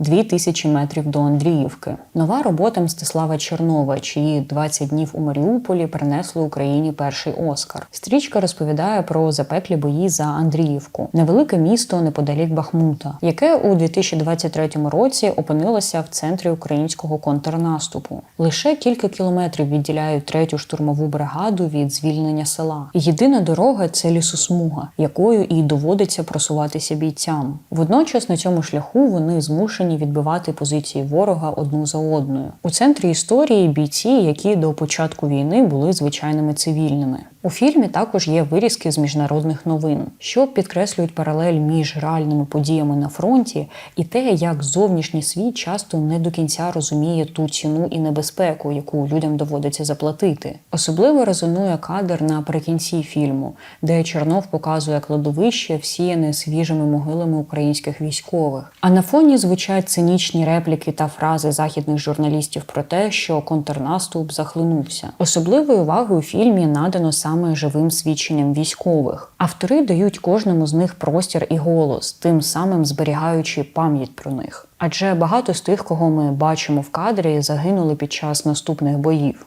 2000 метрів до Андріївки. Нова робота Мстислава Чернова, чиї 20 днів у Маріуполі принесли Україні перший Оскар. Стрічка розповідає про запеклі бої за Андріївку, невелике місто неподалік Бахмута, яке у 2023 році опинилося в центрі українського контрнаступу. Лише кілька кілометрів відділяють третю штурмову бригаду від звільнення села. Єдина дорога це лісосмуга, якою і доводиться просуватися бійцям. Водночас на цьому шляху вони змушені відбивати позиції ворога одну за одною. У центрі історії бійці, які до початку війни були звичайними цивільними. У фільмі також є вирізки з міжнародних новин, що підкреслюють паралель між реальними подіями на фронті і те, як зовнішній світ часто не до кінця розуміє ту ціну і небезпеку, яку людям доводиться заплатити. Особливо резонує кадр наприкінці фільму, де Чернов показує кладовище, всіяне свіжими могилами українських військових. А на фоні звучать цинічні репліки та фрази західних журналістів про те, що контрнаступ захлинувся. Особливої уваги у фільмі надано саме живим свідченням військових. Автори дають кожному з них простір і голос, тим самим зберігаючи пам'ять про них. Адже багато з тих, кого ми бачимо в кадрі, загинули під час наступних боїв.